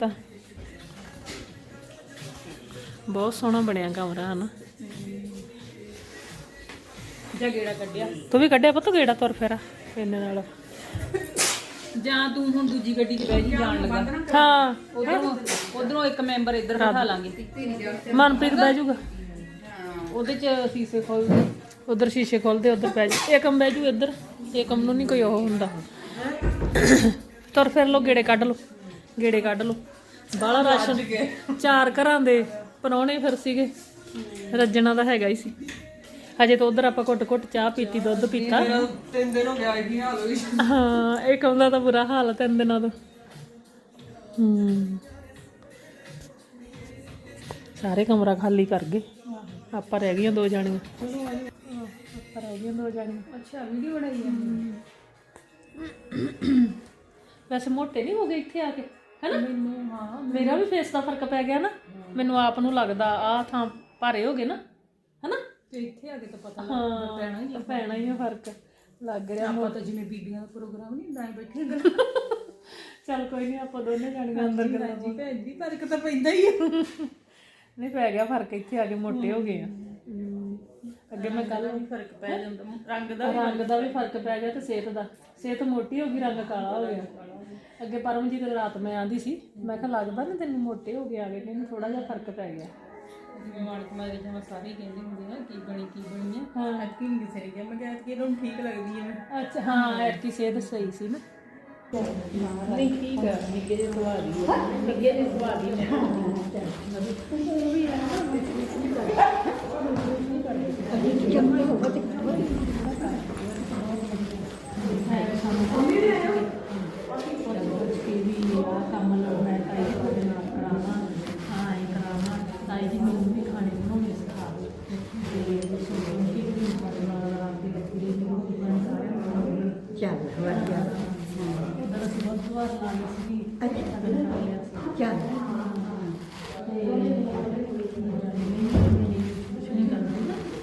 ਤਾਂ ਬਹੁਤ ਸੋਹਣਾ ਬਣਿਆ ਕਮਰਾ ਹਨ। ਜਾਂ ਗੇੜਾ ਕੱਢਿਆ। ਤੂੰ ਵੀ ਕੱਢਿਆ ਪੁੱਤ ਗੇੜਾ ਤੁਰ ਫੇਰਾ ਇਹਨੇ ਨਾਲ। ਜਾਂ ਤੂੰ ਹੁਣ ਦੂਜੀ ਗੱਡੀ 'ਚ ਬਹਿ ਜੀ ਜਾਣ ਲੱਗਾ। ਹਾਂ। ਉਧਰੋਂ ਉਧਰੋਂ ਇੱਕ ਮੈਂਬਰ ਇੱਧਰ ਬਿਠਾ ਲਾਂਗੇ। ਮਨਪ੍ਰੀਤ ਬਹਿ ਜਾਊਗਾ ਉਹਦੇ 'ਚ ਸੀਸੇ ਖੋਲਦੇ। ਉਧਰ ਸ਼ੀਸ਼ੇ ਖੋਲਦੇ ਉਧਰ ਬਹਿ ਜਾ। ਏਕਮ ਬਹਿ ਜੂ ਇੱਧਰ ਏਕਮ ਨੂੰ ਨਹੀਂ ਕੋਈ ਉਹ ਹੁੰਦਾ। ਤੁਰ ਫਿਰ ਲੋ ਗੇੜੇ ਕੱਢ ਲੋ ਗੇੜੇ ਕੱਢ ਲੋ ਬਾਹਲਾ ਰਾਸ਼ਨ। ਚਾਰ ਘਰਾਂ ਦੇ ਪਰੌਣੇ ਫਿਰ ਸੀਗੇ। ਰੱਜਣਾ ਦਾ ਹੈਗਾ ਹੀ ਸੀ। ਹਜੇ ਤਾਂ ਉਧਰ ਆਪਾਂ ਘੁੱਟ ਘੁੱਟ ਚਾਹ ਪੀਤੀ ਦੁੱਧ ਪੀਤਾ। ਤਿੰਨ ਦਿਨ ਹੋ ਗਿਆ ਕੀ ਹਾਲ ਹੋਈ ਹਾਂ ਇਹ ਕਮਦਾ ਤਾਂ ਬੁਰਾ ਹਾਲ ਤਿੰਨ ਦਿਨਾਂ ਤੋਂ। ਹੂੰ। ਸਾਰੇ ਕਮਰਾ ਖਾਲੀ ਕਰ ਗਏ। ਆਪਾਂ ਰਹਿ ਗਈਆਂ ਦੋ ਜਾਣੀਆਂ। ਆਪਾਂ ਰਹਿ ਗਈਆਂ ਦੋ ਜਾਣੀਆਂ। ਅੱਛਾ ਵੀਡੀਓ ਬਣਾਈ ਹੈ। ਵੈਸੇ ਮੋਟੇ ਨਹੀਂ ਹੋ ਗਏ ਇੱਥੇ ਆ ਕੇ? ਹੈਨਾ? ਮੈਨੂੰ ਹਾਂ ਮੇਰਾ ਵੀ ਫੇਸ ਦਾ ਫ਼ਰਕ ਪੈ ਗਿਆ ਨਾ। ਮੈਨੂੰ ਆਪ ਨੂੰ ਲੱਗਦਾ ਆ ਥਾਂ ਭਾਰੇ ਹੋ ਗਏ ਨਾ ਹੈਨਾ? ਤੇ ਇੱਥੇ ਆ ਕੇ ਤਾਂ ਪਤਾ ਪੈਣਾ ਹੀ ਪੈਣਾ ਹੀ ਆ ਫ਼ਰਕ ਲੱਗ ਰਿਹਾ ਆਪਾਂ ਤਾਂ ਜਿਵੇਂ ਬੀਬੀਆਂ ਦਾ ਪ੍ਰੋਗਰਾਮ ਨਹੀਂ ਹੁੰਦਾ ਐ ਬੈਠੇ ਚੱਲ ਕੋਈ ਨਹੀਂ ਆਪਾਂ ਦੋਨੇ ਜਾਣੀਆਂ ਅੰਦਰ ਕਰਾਂਗੇ। ਭੈਣ ਜੀ ਫ਼ਰਕ ਤਾਂ ਪੈਂਦਾ ਹੀ ਹੈ ਨਹੀਂ ਪੈ ਗਿਆ ਫ਼ਰਕ ਇੱਥੇ ਆ ਕੇ ਮੋਟੇ ਹੋ ਗਏ ਆ। ਅੱਗੇ ਮੈਂ ਕੱਲ ਵੀ ਫ਼ਰਕ ਪੈ ਜਾਂਦਾ ਰੰਗ ਦਾ ਰੰਗ ਦਾ ਵੀ ਫ਼ਰਕ ਪੈ ਗਿਆ ਤੇ ਸਿਹਤ ਦਾ। ਸਿਹਤ ਮੋਟੀ ਹੋ ਗਈ ਰੰਗ ਕਾਲਾ ਹੋ ਗਿਆ। ਅੱਗੇ ਪਰਮਜੀਤ ਰਾਤ ਮੈਂ ਆਂਦੀ ਸੀ ਮੈਂ ਕਿਹਾ ਲੱਗਦਾ ਨਾ ਤੈਨੂੰ ਮੋਟੇ ਹੋ ਗਏ ਆ ਗਏ ਨਹੀਂ ਥੋੜਾ ਜਿਹਾ ਫ਼ਰਕ ਪੈ ਗਿਆ। ਜਿਵੇਂ ਮਾਲਕ ਮਾਰੇ ਜਿਵੇਂ ਸਾਰੇ ਹੀ ਕਹਿੰਦੇ ਹੁੰਦੇ ਆ ਕੀ ਬਣੀ ਕੀ ਬਣੀ ਆ। ਹਾਂ। ਐਤਕੀ ਨਹੀਂ ਕਿਸੇ ਨੇ ਕਿਹਾ ਮੈਂ ਕਿਹਾ ਐਤਕੀ ਇਹਨੂੰ ਠੀਕ ਲੱਗਦੀ ਹੈ ਅੱਛਾ ਹਾਂ ਐਤਕੀ ਸਿਹਤ ਸਹੀ ਸੀ ਨਾ। ਨਹੀਂ ਠੀਕ ਨਿੱਕੇ ਦੀ ਨਿੱਕੇ ਦੀ ਦੇ ਨਾਲ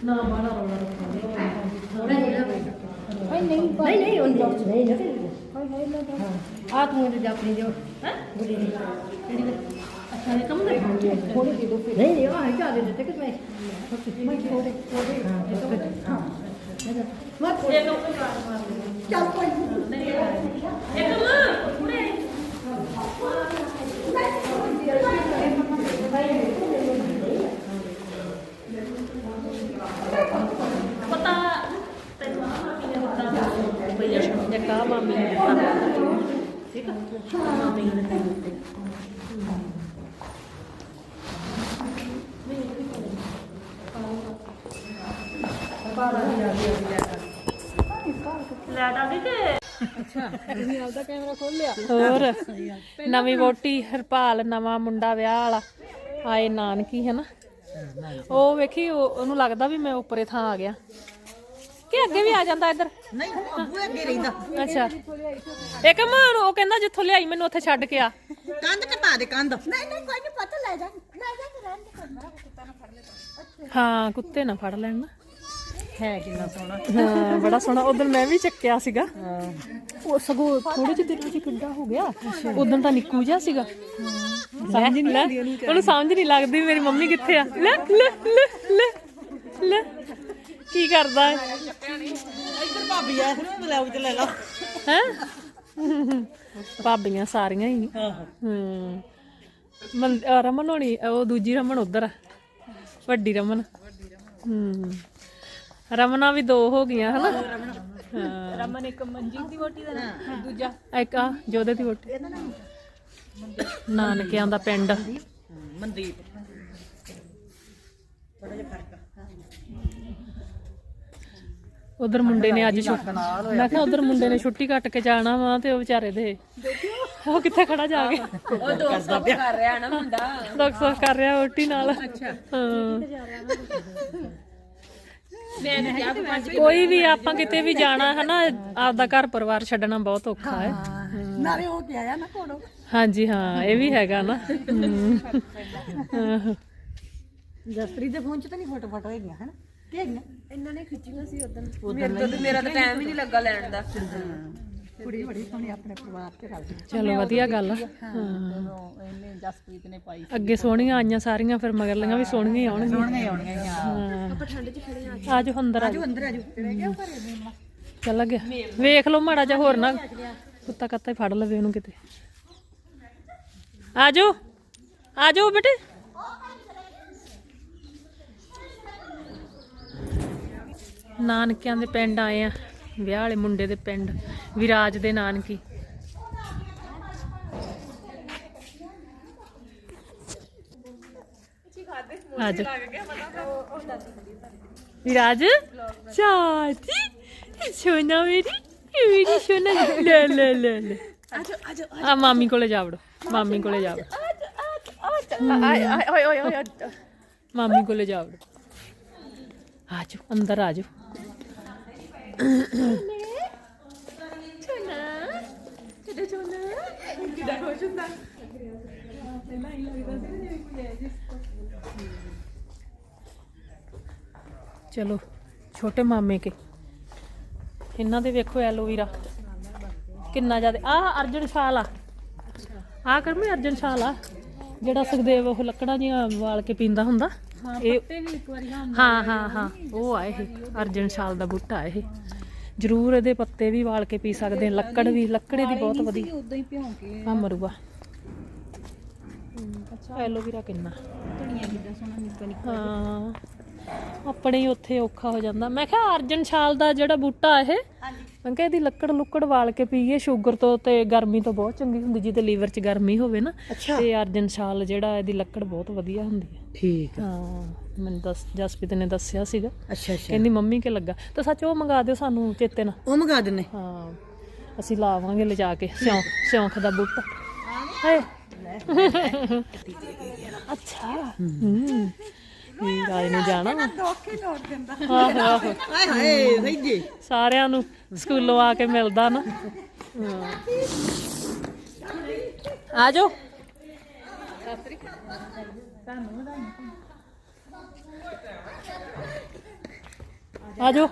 ਨਾ ਬਾਲਾ ਰੋਣਾ ਰੱਖੋ ਨਹੀਂ ਨਹੀਂ ਉਹ ਨਹੀਂ ਨਹੀਂ ਨਾ ਆ ਤੂੰ ਜੋ ਆਪਣੀ ਜੋ ਹੈ ਬੁੜੀ ਦੀ ਅੱਛਾ ਇਹ ਕੰਮ ਦੇ ਥੋੜੀ ਦੇ ਦੋ ਨਹੀਂ ਨਹੀਂ ਆ ਜਾ ਦੇ ਦਿੱਤੇ ਕਿ ਮੈਂ ਮੈਂ ਥੋੜੇ ਥੋੜੇ ਹਾਂ ਮੈਂ ਥੋੜੇ ਚੱਲ ਕੋਈ ਨਹੀਂ ਪਤਾ ਤੈਨੂੰ ਮਾਮੀ ਨੇ ਦਿੱਤਾ ਭਈਆ ਸ਼ਾਮ ਦੇ ਕਾ ਮਾਮੀ ਨੇ ਦਿੱਤਾ ਠੀਕ ਆ ਮਾਮੀ ਨੇ ਦਿੱਤਾ ਲੈਟ ਆ ਗਈ ਤੇ ਤੁਸੀਂ ਆਪਦਾ ਕੈਮਰਾ ਖੋਲ ਲਿਆ ਹੋਰ? ਨਵੀਂ ਵੋਟੀ ਹਰਪਾਲ, ਨਵਾਂ ਮੁੰਡਾ ਵਿਆਹ ਵਾਲਾ। ਆਏ ਨਾਨਕੀ ਹੈ ਨਾ ਉਹ ਵੇਖੀ, ਉਹ- ਉਹਨੂੰ ਲੱਗਦਾ ਵੀ ਮੈਂ ਉੱਪਰੇ ਥਾਂ ਆ ਗਿਆ। ਕਿ ਅੱਗੇ ਵੀ ਆ ਜਾਂਦਾ ਇੱਧਰ? ਨਹੀਂ ਅੱਗੇ ਰਹਿੰਦਾ। ਅੱਛਾ। ਇੱਕ ਮਾਨ ਉਹ ਕਹਿੰਦਾ ਜਿੱਥੋਂ ਲਿਆਈ ਮੈਨੂੰ ਉੱਥੇ ਛੱਡ ਕੇ ਆ। ਕੰਧ ਕਟਾ ਦੇ ਕੰਧ। ਨਹੀਂ ਨਹੀਂ ਕੋਈ ਨਹੀਂ ਪਤਾ ਲੈ ਜਾ। ਲੈ ਜਾ ਤੇ ਰਹਿਣ ਦੇ ਕਰਨਾ ਹਾਂ ਕੁੱਤੇ ਨਾ ਫੜ ਲੈਣ ਨਾ। ਹੈ ਕਿੰਨਾ ਸੋਹਣਾ। ਹਾਂ ਬੜਾ ਸੋਹਣਾ। ਉਦੋਂ ਮੈਂ ਵੀ ਚੱਕਿਆ ਸੀਗਾ। ਉਹ ਸਗੋਂ ਥੋੜੇ ਜਿਹੇ ਦਿਨਾਂ ਚ ਕਿੱਡਾ ਹੋ ਗਿਆ। ਉਦੋਂ ਤਾਂ ਨਿੱਕੂ ਜਿਹਾ ਸੀਗਾ। ਸਮਝ ਨਹੀਂ ਲੱਗਦੀ ਉਹਨੂੰ ਸਮਝ ਨਹੀਂ ਲੱਗਦੀ ਮੇਰੀ ਮੰਮੀ ਕਿੱਥੇ ਆ। ਲੈ ਲੈ ਲੈ ਲੈ ਲੈ। ਕੀ ਕਰਦਾ ਹੈ? ਇੱਧਰ ਭਾਬੀ ਆ ਫਿਰ ਬਲਾਉ ਚ ਲੈ ਲਾ ਹੈ? ਭਾਬੀਆਂ ਸਾਰੀਆਂ ਹੀ। ਆਹੋ ਹੂੰ। ਮਨ ਅਹ ਰਮਨ ਹੋਣੀ ਉਹ ਦੂਜੀ ਰਮਨ ਉਧਰ ਆ। ਵੱਡੀ ਰਮਨ। ਹੂੰ। ਰਮਨਾ ਵੀ ਦੋ ਹੋ ਗਈਆਂ ਹਨਾ? ਹਾਂ। ਰਮਨ ਇੱਕ ਮਨਜੀਤ ਦੀ ਵੋਟੀ ਦਾ ਨਾਮ ਦੂਜਾ। ਇੱਕ ਆ ਜੋਦੇ ਦੀ ਵੋਟੀ ਨਾਨਕਿਆਂ ਦਾ ਪਿੰਡ। ਮਨਦੀਪ ਥੋੜਾ ਜਿਹਾ ਫ਼ਰਕ ਉਧਰ ਮੁੰਡੇ ਨੇ ਅੱਜ ਛੁੱਟੀ ਮੈਂ ਕਿਹਾ ਉਧਰ ਮੁੰਡੇ ਨੇ ਛੁੱਟੀ ਕੱਟ ਕੇ ਜਾਣਾ ਵਾ ਤੇ ਉਹ ਵਿਚਾਰੇ ਦੇ। ਉਹ ਕਿੱਥੇ ਖੜਾ ਜਾ ਕੇ? ਉਹ ਦੋਸਤ ਕਰ ਰਿਹਾ ਨਾ ਮੁੰਡਾ। ਕਰ ਰਿਹਾ ਨਾਲ। ਹਾਂ ਕੋਈ ਵੀ ਆਪਾਂ ਕਿਤੇ ਵੀ ਜਾਣਾ ਹੈ ਨਾ ਆਪਦਾ ਘਰ ਪਰਿਵਾਰ ਛੱਡਣਾ ਬਹੁਤ ਔਖਾ ਹੈ। ਨਾਲੇ ਹੋ ਕੇ ਆਇਆ ਨਾ ਕੋੜੋ ਹਾਂਜੀ ਹਾਂ ਇਹ ਵੀ ਹੈਗਾ ਨਾ। ਜਸਪ੍ਰੀਤ ਦੇ ਫੋਨ 'ਚ ਤਾਂ ਨਹੀਂ ਫੋਟੋ ਫੋਟੋ ਹੈਗੀਆਂ ਹਨ? ਕਿ ਹੈਗੀਆਂ ਮੇਰੇ ਤੋਂ ਤੇ ਮੇਰਾ ਤਾਂ ਟਾਈਮ ਹੀ ਨਹੀਂ ਲੱਗਾ ਲੈਣ ਦਾ। ਕੁੜੀ ਬੜੀ ਸੋਹਣੀ ਆਪਣੇ ਪਰਿਵਾਰ ਚ ਰਲ ਗਈ ਚਲੋ ਵਧੀਆ ਗੱਲ ਆ। ਜਦੋਂ ਇਹਨੇ ਜਸਪ੍ਰੀਤ ਨੇ ਪਾਈ ਅੱਗੇ ਸੋਹਣੀਆਂ ਆਈਆਂ ਸਾਰੀਆਂ ਫਿਰ ਮਗਰਲੀਆਂ ਵੀ ਸੋਹਣੀਆਂ ਹੀ ਆਉਣਗੀਆਂ। ਸੋਹਣੀਆਂ ਆਉਣੀਆਂ ਹਾਂ। ਆਪਾਂ ਠੰਡ 'ਚ ਖੜੇ ਆ ਆਜੋ ਅੰਦਰ ਆਜੋ। ਅੰਦਰ ਆਜੋ। ਰਹਿ ਗਿਆ ਘਰੇ ਦੇ ਮਾ। ਚੱਲ ਗਿਆ ਵੇਖ ਲਓ ਮਾੜਾ ਜਿਹਾ ਹੋਰ ਨਾ। ਕੁੱਤਾ ਕੱਤਾ ਹੀ ਫੜ ਲਵੇ ਉਹਨੂੰ ਕਿਤੇ। ਆਜੋ। ਆਜੋ ਬੇਟੇ। ਨਾਨਕਿਆਂ ਦੇ ਪਿੰਡ ਆਏ ਆ ਵਿਆਹ ਵਾਲੇ ਮੁੰਡੇ ਦੇ ਪਿੰਡ ਵਿਰਾਜ ਦੇ ਨਾਨਕੀ। ਆਜੋ ਵਿਰਾਜ? ਚਾਚੀ ਸੋਨਾ ਮੇਰੀ ਮੇਰੀ ਸੋਨਾ। ਲੈ ਲੈ ਲੈ ਲੈ। ਆ ਮਾਮੀ ਕੋਲੇ ਜਾ ਵੜੋ ਮਾਮੀ ਕੋਲੇ ਜਾ ਵੜੋ। ਮਾਮੀ ਕੋਲੇ ਜਾ ਵੜੋ। ਆ ਜਾਓ ਅੰਦਰ ਆ ਆਜੋ। ਚਲੋ, ਛੋਟੇ ਮਾਮੇ ਕੇ। ਇਹਨਾਂ ਦੇ ਵੇਖੋ ਐਲੋਵੀਰਾ। ਕਿੰਨਾ ਜ਼ਿਆਦਾ ਆ ਅਰਜਨ ਸ਼ਾਲ ਆ। ਆ ਕਰਮੇ ਅਰਜਨ ਸ਼ਾਲ ਆ। ਜਿਹੜਾ ਸੁਖਦੇਵ ਉਹ ਲੱਕੜਾਂ ਜੀਆਂ ਵਾਲ ਕੇ ਪੀਂਦਾ ਹੁੰਦਾ। ਇਹ ਹਾਂ ਹਾਂ ਹਾਂ। ਉਹ ਆ ਇਹ ਅਰਜਨ ਸ਼ਾਲ ਦਾ ਬੂਟਾ ਇਹ। ਜ਼ਰੂਰ ਇਹਦੇ ਪੱਤੇ ਵੀ ਵਾਲ ਕੇ ਪੀ ਸਕਦੇ ਆ ਲੱਕੜ ਵੀ ਲੱਕੜੇ ਦੀ ਬਹੁਤ ਵਧੀਆ। ਉਦਾਂ ਹੀ ਭਿਉਂ ਕੇ ਆ ਮਰੂਗਾ ਅੱਛਾ। ਐਲੋਵੀਰਾ ਕਿੰਨਾ? ਧਣੀਆਂ ਕਿੱਦਾਂ ਸੋਹਣਾ ਨਿੱਕਾ ਨਿੱਕਾ। ਹਾਂ। ਆਪਣੇ ਹੀ ਉੱਥੇ ਔਖਾ ਹੋ ਜਾਂਦਾ। ਮੈਂ ਕਿਹਾ ਅਰਜਨ ਸ਼ਾਲ ਦਾ ਜਿਹੜਾ ਬੂਟਾ ਇਹ ਮੈਂ ਕਿਹਾ ਇਹਦੀ ਲੱਕੜ ਲੁੱਕੜ ਵਾਲ ਕੇ ਪੀਏ ਸ਼ੂਗਰ ਤੋਂ ਤੇ ਗਰਮੀ ਤੋਂ ਬਹੁਤ ਚੰਗੀ ਹੁੰਦੀ ਜਿਹਦੇ ਲੀਵਰ 'ਚ ਗਰਮੀ ਹੋਵੇ ਨਾ ਤੇ ਅਰਜਨ ਸ਼ਾਲ ਜਿਹੜਾ ਇਹਦੀ ਲੱਕੜ ਬਹੁਤ ਵਧੀਆ ਹੁੰਦੀ ਹੈ। ਠੀਕ ਹਾਂ ਮੈਨੂੰ ਦੱਸ ਜਸਪ੍ਰੀਤ ਨੇ ਦੱਸਿਆ ਸੀਗਾ। ਅੱਛਾ ਅੱਛਾ। ਕਹਿੰਦੀ ਮੰਮੀ ਕੇ ਲੱਗਾ? ਤਾਂ ਸੱਚ ਉਹ ਮੰਗਾ ਦਿਓ ਸਾਨੂੰ ਚੇਤੇ ਨਾਲ। ਉਹ ਮੰਗਾ ਦਿੰਨੇ ਹਾਂ ਅਸੀਂ ਲਾਵਾਂਗੇ ਲਿਜਾ ਕੇ। ਸਿਉਂ ਸਿਉਂਖ ਦਾ ਬੂਟਾ। ਹਾਏ। ਅੱਛਾ। ਹੂੰ। ਵੀ ਰਾਜ ਨੂੰ ਜਾਣਾ ਵਾ। ਦੋਖੇ ਤੋੜ ਦਿੰਦਾ ਆਹੋ ਆਹੋ ਹਾਏ ਹਾਏ ਸਹੀ ਜੀ ਸਾਰਿਆਂ ਨੂੰ ਸਕੂਲੋਂ ਆ ਕੇ ਮਿਲਦਾ ਨਾ ਹਾਂ। ਆ ਜਾਓ ਆ ਜਾਓ